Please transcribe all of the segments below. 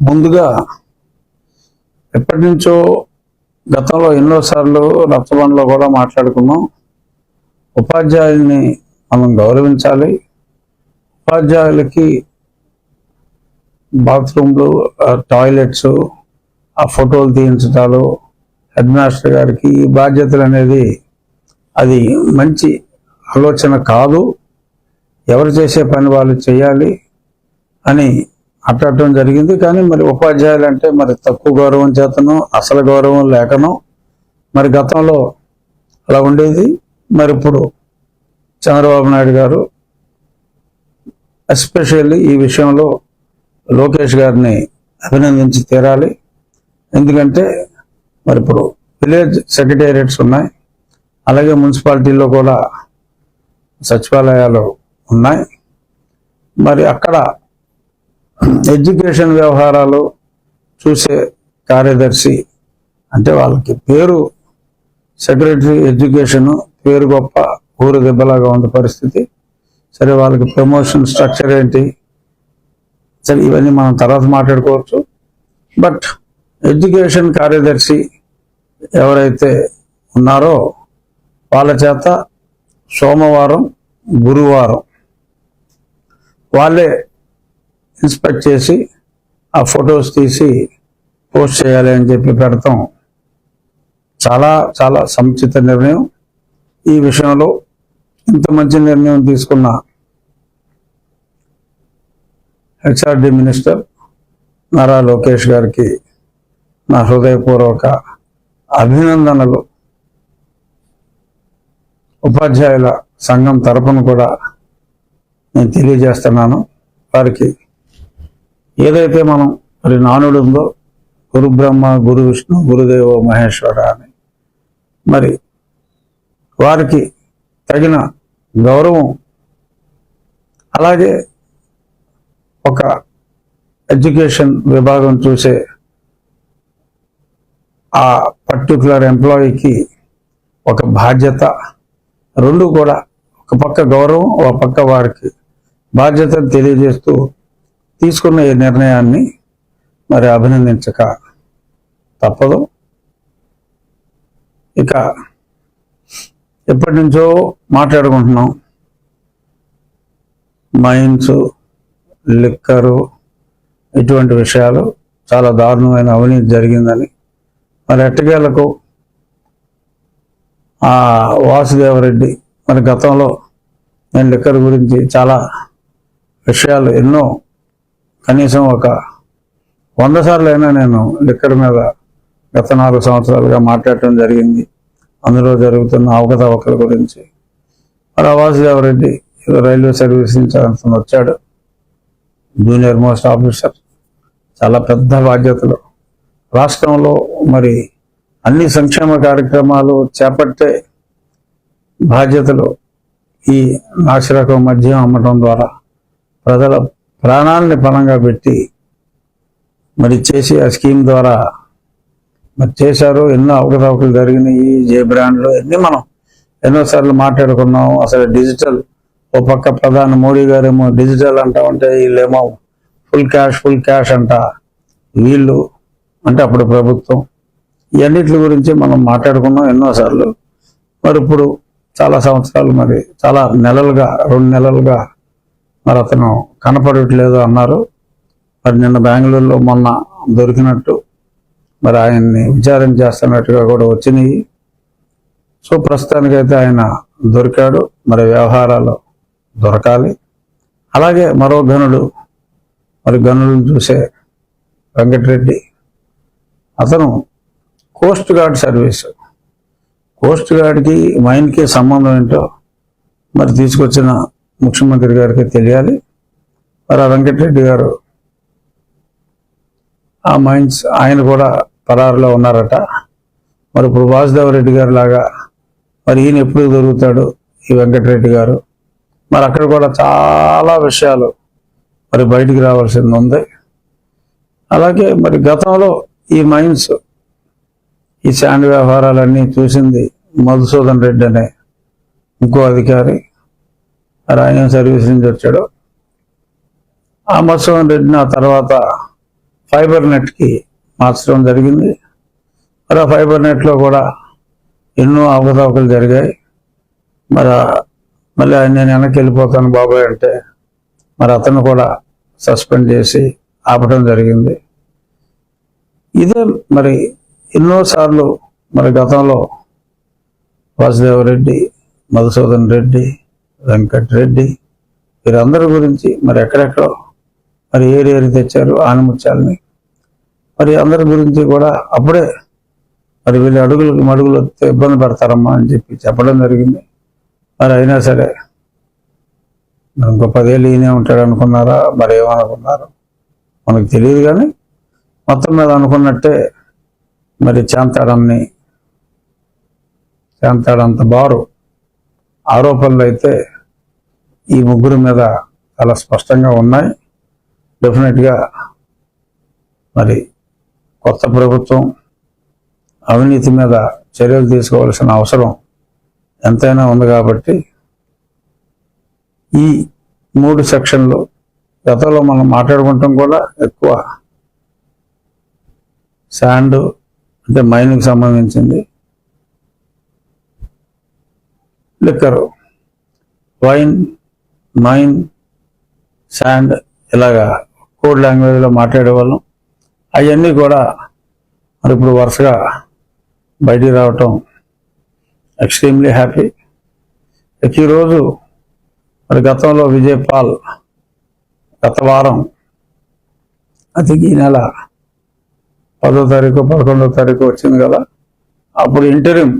ముందుగా ఎప్పటి నుంచో గతంలో ఎన్నోసార్లు రక్తబంధంలో కూడా మాట్లాడుకున్నాం. ఉపాధ్యాయుల్ని మనం గౌరవించాలి. ఉపాధ్యాయులకి బాత్రూమ్లు టాయిలెట్స్ ఆ ఫోటోలు తీయించటాలు హెడ్ మాస్టర్ గారికి ఈ బాధ్యతలు అనేది అది మంచి ఆలోచన కాదు. ఎవరు చేసే పని వాళ్ళు చేయాలి అని అట్టడం జరిగింది. కానీ మరి ఉపాధ్యాయులు అంటే మరి తక్కువ గౌరవం చేతను అసలు గౌరవం లేకను మరి గతంలో అలా ఉండేది. మరి ఇప్పుడు చంద్రబాబు నాయుడు గారు ఎస్పెషల్లీ ఈ విషయంలో లోకేష్ గారిని అభినందించి తీరాలి. ఎందుకంటే మరి ఇప్పుడు విలేజ్ సెక్రటేరియట్స్ ఉన్నాయి. అలాగే మున్సిపాలిటీలో కూడా సచివాలయాలు ఉన్నాయి. మరి అక్కడ ఎడ్యుకేషన్ వ్యవహారాలు చూసే కార్యదర్శి అంటే వాళ్ళకి పేరు సెక్రటరీ ఎడ్యుకేషన్ పేరు గొప్ప ఊరు దెబ్బలాగా ఉంది పరిస్థితి. సరే వాళ్ళకి ప్రమోషన్ స్ట్రక్చర్ ఏంటి? సరే ఇవన్నీ మనం తర్వాత మాట్లాడుకోవచ్చు. బట్ ఎడ్యుకేషన్ కార్యదర్శి ఎవరైతే ఉన్నారో వాళ్ళ చేత సోమవారం గురువారం వాళ్ళే ఇన్స్పెక్ట్ చేసి ఆ ఫొటోస్ తీసి పోస్ట్ చేయాలి అని చెప్పి పెడతాం. చాలా చాలా సముచిత నిర్ణయం. ఈ విషయంలో ఇంత మంచి నిర్ణయం తీసుకున్న హెచ్ఆర్డి మినిస్టర్ నారా లోకేష్ గారికి నా హృదయపూర్వక అభినందనలు. ఉపాధ్యాయుల సంఘం తరపున కూడా నేను తెలియజేస్తున్నాను. వారికి ఏదైతే మనం మరి నానుడు ఉందో గురు బ్రహ్మ గురు విష్ణు గురుదేవ మహేశ్వర అని మరి వారికి తగిన గౌరవం అలాగే ఒక ఎడ్యుకేషన్ విభాగం చూసే ఆ పర్టికులర్ ఎంప్లాయీకి ఒక బాధ్యత రెండు కూడా ఒక పక్క గౌరవం ఒక పక్క వారికి బాధ్యతను తెలియజేస్తూ తీసుకున్న ఈ నిర్ణయాన్ని మరి అభినందించక తప్పదు. ఇక ఎప్పటి నుంచో మాట్లాడుకుంటున్నాం. మైన్స్ లిక్కరు ఇటువంటి విషయాలు చాలా దారుణమైన అవినీతి జరిగిందని మరి ఎట్టకేలకు ఆ వాసుదేవరెడ్డి మరి గతంలో నేను లిక్కర్ గురించి చాలా విషయాలు ఎన్నో కనీసం ఒక వంద సార్లు అయినా నేను లిక్కర్ మీద గత నాలుగు సంవత్సరాలుగా మాట్లాడటం జరిగింది. అందులో జరుగుతున్న అవకతవకల గురించి. మరి ఆ వాసుదేవరెడ్డి ఏదో రైల్వే సర్వీస్ నుంచి అతను వచ్చాడు. Junior most officer. చాలా పెద్ద బాధ్యతలు. రాష్ట్రంలో మరి అన్ని సంక్షేమ కార్యక్రమాలు చేపట్టే బాధ్యతలు ఈ నాసిరకం మద్యం అమ్మటం ద్వారా ప్రజల ప్రాణాలని పణంగా పెట్టి మరి చేసి ఆ స్కీమ్ ద్వారా మరి చేశారు ఎన్నో అవకతవకలు జరిగినాయి జే బ్రాండ్లు. ఎన్ని మనం ఎన్నోసార్లు మాట్లాడుకున్నాం. అసలు డిజిటల్ ఓ పక్క ప్రధాని మోడీ గారేమో డిజిటల్ అంటా ఉంటే వీళ్ళేమో ఫుల్ క్యాష్ ఫుల్ క్యాష్ అంట. వీళ్ళు అంటే అప్పుడు ప్రభుత్వం. ఇవన్నిటి గురించి మనం మాట్లాడుకున్నాం ఎన్నోసార్లు మరి ఇప్పుడు చాలా సంవత్సరాలు మరి చాలా నెలలుగా రెండు నెలలుగా మరి అతను కనపడట్లేదు అన్నారు. మరి నిన్న బెంగళూరులో మొన్న దొరికినట్టు మరి ఆయన్ని విచారణ చేస్తున్నట్టుగా కూడా వచ్చినాయి. సో ప్రస్తుతానికైతే ఆయన దొరికాడు. మరి వ్యవహారాలు దొరకాలి. అలాగే మరో గనుడు మరి గనులను చూసే వెంకటరెడ్డి అతను కోస్ట్ గార్డ్ సర్వీస్. కోస్ట్ గార్డ్కి మైన్కి సంబంధం ఏంటో మరి తీసుకొచ్చిన ముఖ్యమంత్రి గారికి తెలియాలి. మరి వెంకటరెడ్డి గారు ఆ మైన్స్ ఆయన కూడా పరారులో ఉన్నారట. మరి ఇప్పుడు వాసుదేవరెడ్డి గారు లాగా మరి ఈయన ఎప్పుడు దొరుకుతాడు ఈ వెంకటరెడ్డి గారు? మరి అక్కడ కూడా చాలా విషయాలు మరి బయటికి రావాల్సింది ఉంది. అలాగే మరి గతంలో ఈ మైన్స్ ఈ శాండ్ వ్యవహారాలన్నీ చూసింది మధుసూదన్ రెడ్డి అనే ఇంకో అధికారి. రాయన ఆయన సర్వీస్ నుంచి వచ్చాడు. ఆ మత్స్యవన్ రెడ్డిని ఆ తర్వాత ఫైబర్ నెట్కి మార్చడం జరిగింది. మరి ఆ ఫైబర్ నెట్లో కూడా ఎన్నో అవకతవకలు జరిగాయి. మరి మళ్ళీ ఆయన నేను వెనక్కి వెళ్ళిపోతాను బాబాయ్ అంటే మరి అతను కూడా సస్పెండ్ చేసి ఆపడం జరిగింది. ఇదే మరి ఎన్నోసార్లు మరి గతంలో వాసుదేవరెడ్డి మధుసూదన్ రెడ్డి వెంకటరెడ్డి వీరందరి గురించి మరి ఎక్కడెక్కడో మరి ఏరి తెచ్చారు ఆనముత్యాలని. మరి అందరి గురించి కూడా అప్పుడే మరి వీళ్ళు అడుగులకు మడుగులు వస్తే ఇబ్బంది పడతారమ్మా అని చెప్పి చెప్పడం జరిగింది. మరి అయినా సరే ఇంకో పదేళ్ళు ఈయనే ఉంటాడు అనుకున్నారా? మరి ఏమనుకున్నారు? మనకు తెలియదు కానీ మొత్తం మీద అనుకున్నట్టే మరి చాంతాడన్ని చాంతాడంత బారు ఆరోపణలు అయితే ఈ ముగ్గురు మీద చాలా స్పష్టంగా ఉన్నాయి. డెఫినెట్గా మరి కొత్త ప్రభుత్వం అవినీతి మీద చర్యలు తీసుకోవాల్సిన అవసరం ఎంతైనా ఉంది కాబట్టి ఈ మూడు సెక్షన్లు గతంలో మనం మాట్లాడుకుంటాం కూడా ఎక్కువ శాండ్ అంటే మైన్కి సంబంధించింది. లిక్కర్ వైన్ మైన్ శాండ్ ఇలాగా కోడ్ లాంగ్వేజ్లో మాట్లాడేవాళ్ళం అవన్నీ కూడా మరి ఇప్పుడు వరుసగా బయటికి రావటం ఎక్స్ట్రీమ్లీ హ్యాపీ. ఈరోజు మరి గతంలో విజయ్ పాల్ గత వారం అది ఈ నెల పదో తారీఖు పదకొండో తారీఖు వచ్చింది కదా. అప్పుడు ఇంటరిం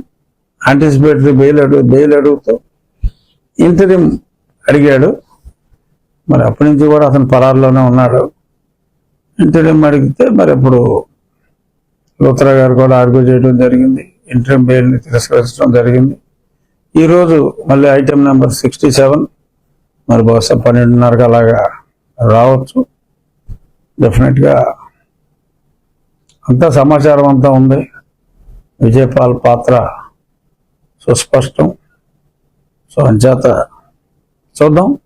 ఆంటిసిపేటరీ బెయిల్ అడుగు బెయిల్ అడుగుతూ ఇంటరిం అడిగాడు. మరి అప్పటి నుంచి కూడా అతను పరారులోనే ఉన్నాడు. ఇంటరిం అడిగితే మరి ఇప్పుడు లూత్రా గారు కూడా ఆర్గ్యూ చేయడం జరిగింది. ఇంటరిం బెయిల్ని తిరస్కరించడం జరిగింది. ఈరోజు మళ్ళీ ఐటెం నెంబర్ సిక్స్టీ సెవెన్ మరి బహుశా పన్నెండున్నరకు అలాగా రావచ్చు. డెఫినెట్గా అంతా సమాచారం అంతా ఉంది. విజయపాల్ పాత్ర సుస్పష్టం. సో అంచేత చూద్దాం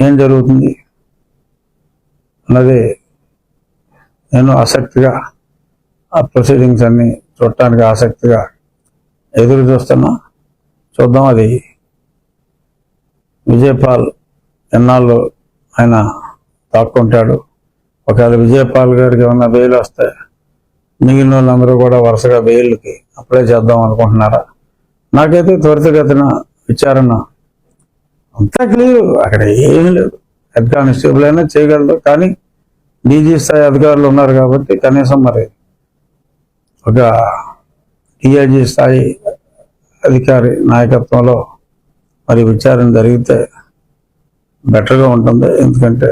ఏం జరుగుతుంది. అన్నది నేను ఆసక్తిగా ఆ ప్రొసీడింగ్స్ అన్ని చూడటానికి ఆసక్తిగా ఎదురు చూస్తున్నా. చూద్దాం అది విజయపాల్ ఎన్నాళ్ళు ఆయన తాక్కుంటాడు ఒకవేళ విజయపాల్ గారికి ఏమన్నా బెయిల్ వస్తే మిగిలిన వాళ్ళందరూ కూడా వరుసగా బెయిల్కి అప్లై చేద్దాం అనుకుంటున్నారా? నాకైతే త్వరితగతిన విచారణ అంతా క్లియర్. అక్కడ ఏమీ లేదు. హెడ్ కానిస్టేబుల్ అయినా చేయగలరు. కానీ డీజీ స్థాయి అధికారులు ఉన్నారు కాబట్టి కనీసం మరి ఒక డిఐజీ స్థాయి అధికారి నాయకత్వంలో మరి విచారణ జరిగితే బెటర్గా ఉంటుంది. ఎందుకంటే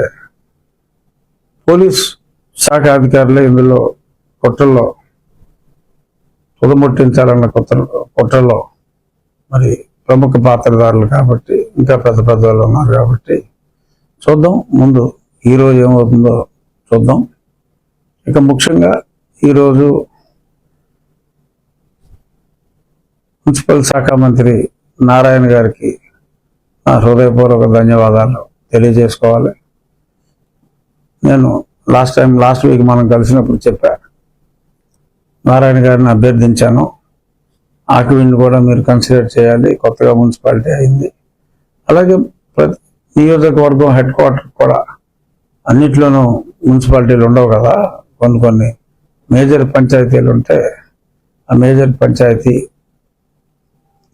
పోలీస్ శాఖ అధికారులే ఇందులో కుట్రల్లో తుదముట్టించాలన్న కుట్ర కుట్రలో మరి ప్రముఖ పాత్రధారులు కాబట్టి ఇంకా పెద్ద పెద్ద వాళ్ళు ఉన్నారు కాబట్టి చూద్దాం. ముందు ఈరోజు ఏమవుతుందో చూద్దాం. ఇక ముఖ్యంగా ఈరోజు మున్సిపల్ శాఖ మంత్రి నారాయణ గారికి నా హృదయపూర్వక ధన్యవాదాలు తెలియజేసుకోవాలి. నేను లాస్ట్ టైం లాస్ట్ వీక్ మనం కలిసినప్పుడు చెప్పా నారాయణ గారిని అభ్యర్థించాను. ఆకివిండ్ కూడా మీరు కన్సిడర్ చేయాలి. కొత్తగా మున్సిపాలిటీ అయింది. అలాగే ప్రతి నియోజకవర్గం హెడ్ క్వార్టర్ కూడా అన్నిట్లోనూ మున్సిపాలిటీలు ఉండవు కదా. కొన్ని కొన్ని మేజర్ పంచాయతీలు ఉంటే ఆ మేజర్ పంచాయతీ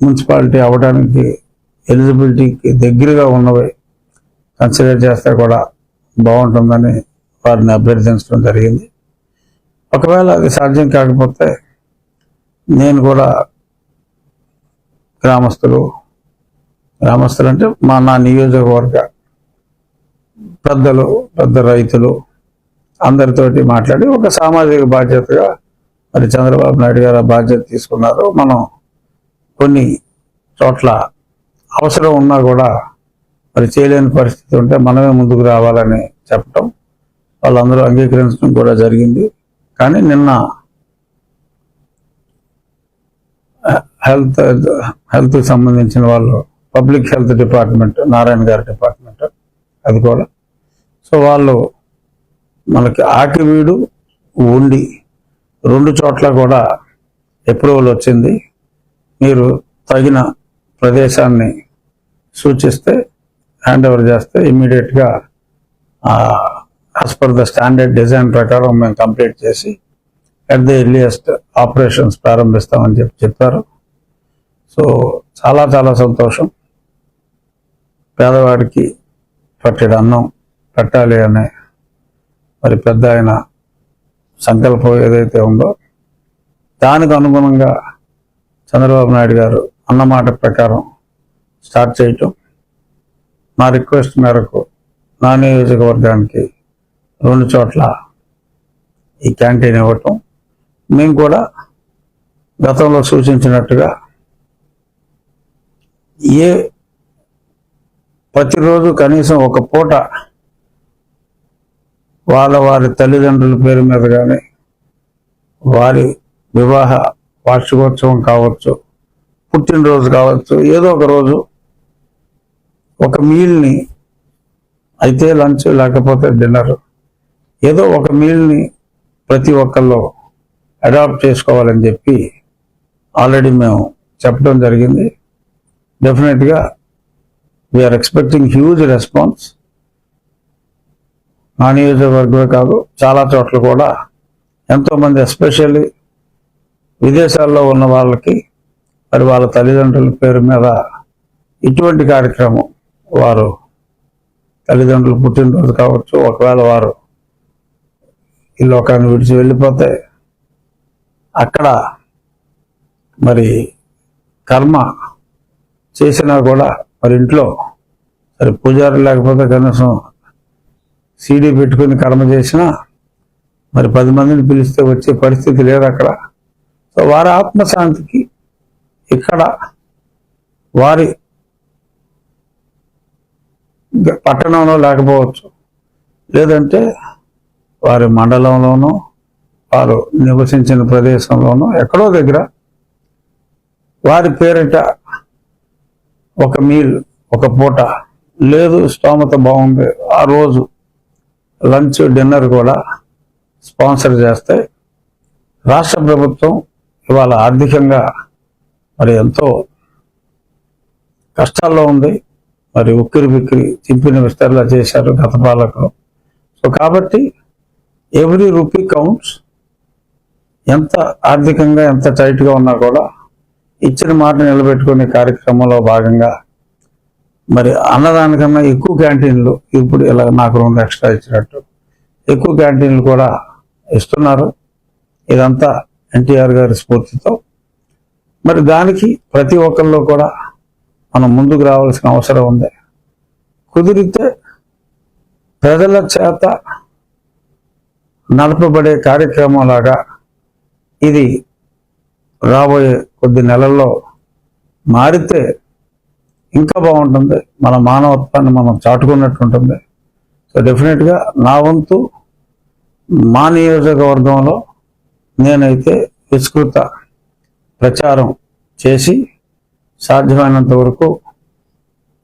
మున్సిపాలిటీ అవ్వడానికి ఎలిజిబిలిటీకి దగ్గరగా ఉన్నవి కన్సిడర్ చేస్తే కూడా బాగుంటుందని వారిని అభ్యర్థించడం జరిగింది. ఒకవేళ అది సాధ్యం కాకపోతే నేను కూడా గ్రామస్తులు. గ్రామస్తులు అంటే మా నా నియోజకవర్గ పెద్దలు పెద్ద రైతులు అందరితోటి మాట్లాడి ఒక సామాజిక బాధ్యతగా మరి చంద్రబాబు నాయుడు గారు బాధ్యత తీసుకున్నారు. మనం కొన్ని చోట్ల అవసరం ఉన్నా కూడా మరి చేయలేని పరిస్థితి ఉంటే మనమే ముందుకు రావాలని చెప్పటం వాళ్ళందరూ అంగీకరించడం కూడా జరిగింది. కానీ నిన్న హెల్త్ హెల్త్ సంబంధించిన వాళ్ళు పబ్లిక్ హెల్త్ డిపార్ట్మెంట్ నారాయణ గారి డిపార్ట్మెంట్ అది కూడా. సో వాళ్ళు మనకి ఆకివీడు ఉండి రెండు చోట్ల కూడా అప్రూవల్ వచ్చింది. మీరు తగిన ప్రదేశాన్ని సూచిస్తే హ్యాండ్ ఓవర్ చేస్తే ఇమ్మీడియట్గా as per the standard design ప్రకారం మేము కంప్లీట్ చేసి అట్ ద ఎర్లియస్ట్ ఆపరేషన్స్ ప్రారంభిస్తామని చెప్పి చెప్పారు. సో చాలా చాలా సంతోషం. పేదవాడికి పట్టెడు అన్నం పెట్టాలి అనే మరి పెద్ద ఆయన సంకల్పం ఏదైతే ఉందో దానికి అనుగుణంగా చంద్రబాబు నాయుడు గారు అన్నమాట ప్రకారం స్టార్ట్ చేయటం. నా రిక్వెస్ట్ మేరకు నా నియోజకవర్గానికి రెండు చోట్ల ఈ క్యాంటీన్ ఇవ్వటం. మేము కూడా గతంలో సూచించినట్టుగా ఏ ప్రతిరోజు కనీసం ఒక పూట వాళ్ళ వారి తల్లిదండ్రుల పేరు మీద కానీ వారి వివాహ వార్షికోత్సవం కావచ్చు పుట్టినరోజు కావచ్చు ఏదో ఒక రోజు ఒక మీల్ని అయితే లంచ్ లేకపోతే డిన్నర్ ఏదో ఒక మీల్ని ప్రతి ఒక్కళ్ళు అడాప్ట్ చేసుకోవాలని చెప్పి ఆల్రెడీ మేము చెప్పడం జరిగింది. డెఫినెట్గా వీఆర్ ఎక్స్పెక్టింగ్ హ్యూజ్ రెస్పాన్స్ మా నియోజకవర్గమే కాదు చాలా చోట్ల కూడా ఎంతోమంది ఎస్పెషల్లీ విదేశాల్లో ఉన్న వాళ్ళకి మరి వాళ్ళ తల్లిదండ్రుల పేరు మీద ఇటువంటి కార్యక్రమం వారు తల్లిదండ్రులు పుట్టినరోజు కావచ్చు ఒకవేళ వారు ఈ లోకాన్ని విడిచి వెళ్ళిపోతే అక్కడ మరి కర్మ చేసినా కూడా మరి ఇంట్లో మరి పూజారి లేకపోతే కనీసం సీడీ పెట్టుకుని కర్మ చేసినా మరి పది మందిని పిలిస్తే వచ్చే పరిస్థితి లేదు అక్కడ. సో వారి ఆత్మశాంతికి ఇక్కడ వారి పట్టణంలో లేకపోవచ్చు. లేదంటే వారి మండలంలోనూ వారు నివసించిన ప్రదేశంలోనూ ఎక్కడో దగ్గర వారి పేరిట ఒక మీల్ ఒక పూట లేదు స్తోమత బాగుంది. ఆ రోజు లంచ్ డిన్నర్ కూడా స్పాన్సర్ చేస్తే రాష్ట్ర ప్రభుత్వం ఇవాళ ఆర్థికంగా మరి ఎంతో కష్టాల్లో ఉంది. మరి ఉక్కిరి బిక్కిరి తిప్పిన విస్తరణ చేశారు గత పాలకులు. సో కాబట్టి ఎవ్రీ రూపీ కౌంట్స్ ఎంత ఆర్థికంగా ఎంత టైట్గా ఉన్నా కూడా ఇచ్చిన మాట నిలబెట్టుకునే కార్యక్రమంలో భాగంగా మరి అన్నదానికన్నా ఎక్కువ క్యాంటీన్లు ఇప్పుడు ఇలా నాకు రెండు ఎక్స్ట్రా ఇచ్చినట్టు ఎక్కువ క్యాంటీన్లు కూడా ఇస్తున్నారు. ఇదంతా ఎన్టీఆర్ గారి స్ఫూర్తితో. మరి దానికి ప్రతి ఒక్కరిలో కూడా మనం ముందుకు రావాల్సిన అవసరం ఉంది. కుదిరితే ప్రజల చేత నడపబడే కార్యక్రమం లాగా ఇది రాబోయే కొద్ది నెలల్లో మారితే ఇంకా బాగుంటుంది. మన మానవత్వాన్ని మనం చాటుకున్నట్టు ఉంటుంది సో డెఫినెట్గా నా వంతు మా నియోజకవర్గంలో నేనైతే విస్తృత ప్రచారం చేసి సాధ్యమైనంత వరకు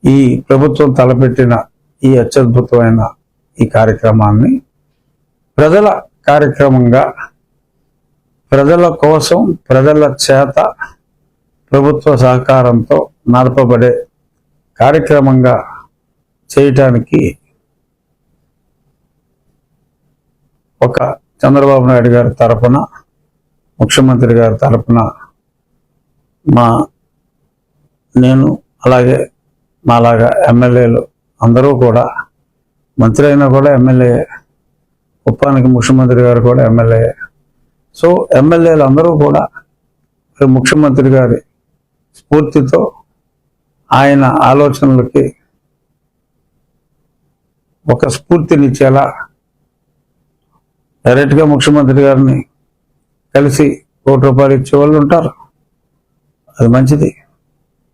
ఈ ప్రభుత్వం తలపెట్టిన ఈ అత్యద్భుతమైన ఈ కార్యక్రమాన్ని ప్రజల కార్యక్రమంగా ప్రజల కోసం ప్రజల చేత ప్రభుత్వ సహకారంతో నడపబడే కార్యక్రమంగా చేయటానికి ఒక చంద్రబాబు నాయుడు గారి తరపున ముఖ్యమంత్రి గారి తరపున మా నేను అలాగే మాలాగా ఎమ్మెల్యేలు అందరూ కూడా మంత్రి అయినా కూడా ఎమ్మెల్యే కుప్పానికి ముఖ్యమంత్రి గారు కూడా ఎమ్మెల్యే సో ఎమ్మెల్యేలు అందరూ కూడా ముఖ్యమంత్రి గారి స్ఫూర్తితో ఆయన ఆలోచనలకి ఒక స్ఫూర్తినిచ్చేలా డైరెక్ట్గా ముఖ్యమంత్రి గారిని కలిసి కోటి రూపాయలు ఇచ్చే వాళ్ళు ఉంటారు. అది మంచిది.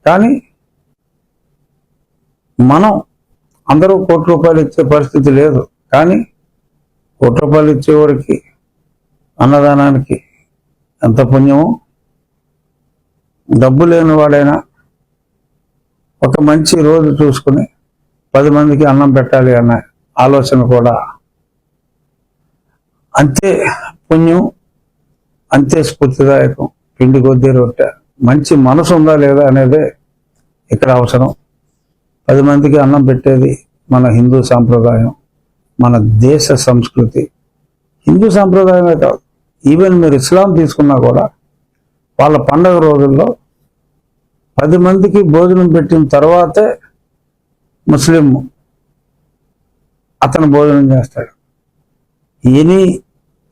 కానీ మనం అందరూ కోటి రూపాయలు ఇచ్చే పరిస్థితి లేదు. కానీ కోటి రూపాయలు ఇచ్చేవాడికి అన్నదానానికి ఎంత పుణ్యము? డబ్బు లేని వాడైనా ఒక మంచి రోజు చూసుకుని పది మందికి అన్నం పెట్టాలి అన్న ఆలోచన కూడా అంతే పుణ్యం అంతే స్ఫూర్తిదాయకం. పిండి కొద్దీ రొట్టె. మంచి మనసు ఉందా లేదా అనేదే ఇక్కడ అవసరం. పది మందికి అన్నం పెట్టేది మన హిందూ సాంప్రదాయం మన దేశ సంస్కృతి. హిందూ సాంప్రదాయమే కాదు. ఈవెన్ మీరు ఇస్లాం తీసుకున్నా కూడా వాళ్ళ పండగ రోజుల్లో పది మందికి భోజనం పెట్టిన తర్వాతే ముస్లిం అతను భోజనం చేస్తాడు. ఎనీ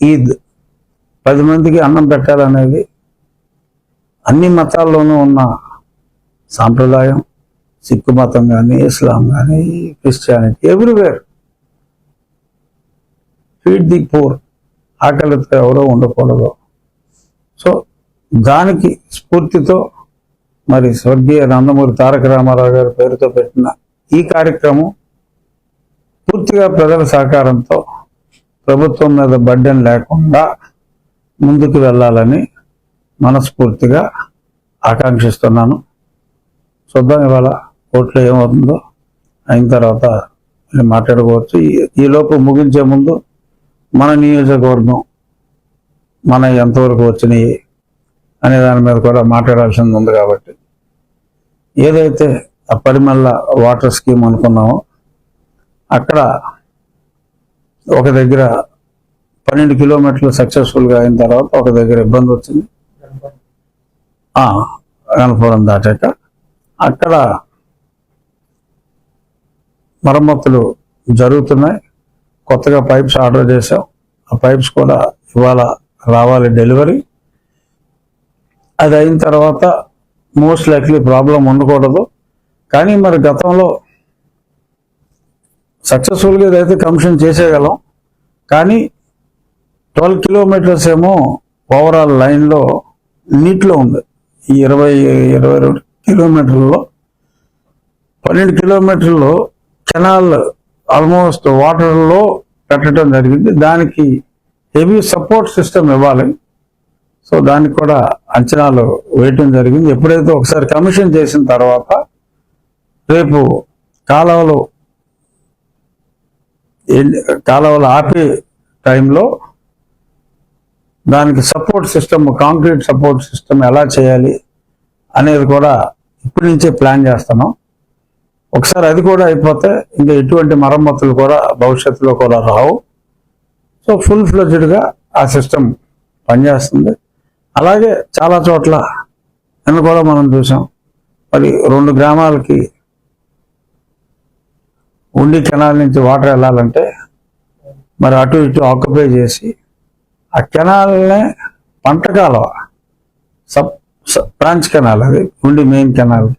ఈద్ పది మందికి అన్నం పెట్టాలనేది అన్ని మతాల్లోనూ ఉన్న సాంప్రదాయం. సిక్కు మతం కానీ ఇస్లాం కానీ Christianity everywhere. Feed the poor ఆకలితో ఎవరో ఉండకూడదు. సో దానికి స్ఫూర్తితో మరి స్వర్గీయ నందమూరి తారక రామారావు గారి పేరుతో పెట్టిన ఈ కార్యక్రమం పూర్తిగా ప్రజల సహకారంతో ప్రభుత్వం మీద బడ్డెన్ లేకుండా ముందుకు వెళ్ళాలని మనస్ఫూర్తిగా ఆకాంక్షిస్తున్నాను. చూద్దాం ఇవాళ కోర్టులో ఏమవుతుందో అయిన తర్వాత మాట్లాడుకోవచ్చు ఈ- ఈలోపు ముగించే ముందు మన నియోజకవర్గం మన ఎంతవరకు వచ్చినాయి అనే దాని మీద కూడా మాట్లాడాల్సింది ఉంది కాబట్టి. ఏదైతే ఆ పరిమళ వాటర్ స్కీమ్ అనుకున్నామో అక్కడ ఒక దగ్గర పన్నెండు కిలోమీటర్లు సక్సెస్ఫుల్గా అయిన తర్వాత ఒక దగ్గర ఇబ్బంది వచ్చింది. ఆ, గణపురం దాటాక అక్కడ మరమ్మతులు జరుగుతున్నాయి. కొత్తగా పైప్స్ ఆర్డర్ చేసాం ఆ పైప్స్ కూడా ఇవాళ రావాలి డెలివరీ. అది అయిన తర్వాత మోస్ట్ లైక్లీ ప్రాబ్లం ఉండకూడదు. కానీ మరి గతంలో సక్సెస్ఫుల్గా ఇదైతే కమిషన్ చేసేయగలం కానీ ట్వెల్వ్ కిలోమీటర్స్ ఏమో ఓవరాల్ లైన్లో నీటిలో ఉంది. ఈ ఇరవై ఇరవై రెండు కిలోమీటర్లలో పన్నెండు కిలోమీటర్లు కెనాల్ ఆల్మోస్ట్ వాటర్లో పెట్టడం జరిగింది. దానికి హెవీ సపోర్ట్ సిస్టమ్ ఇవ్వాలి. సో దానికి కూడా అంచనాలు వేయటం జరిగింది. ఎప్పుడైతే ఒకసారి కమిషన్ చేసిన తర్వాత రేపు కాలువలు కాలువలు ఆపే టైంలో దానికి support system concrete support system ఎలా చేయాలి అనేది కూడా ఇప్పటి నుంచే ప్లాన్ చేస్తున్నాం. ఒకసారి అది కూడా అయిపోతే ఇంకా ఎటువంటి మరమ్మతులు కూడా భవిష్యత్తులో కూడా రావు. సో ఫుల్ ఫ్లెజ్డ్గా ఆ సిస్టమ్ పనిచేస్తుంది. అలాగే చాలా చోట్ల నిన్న కూడా మనం చూసాం. మరి రెండు గ్రామాలకి ఉండి కెనాల్ నుంచి వాటర్ వెళ్ళాలంటే మరి అటు ఇటు ఆక్యుపై చేసి ఆ కెనాల్నే పంట కాలువ సబ్ బ్రాంచ్ కెనాల్ అది ఉండి మెయిన్ కెనాల్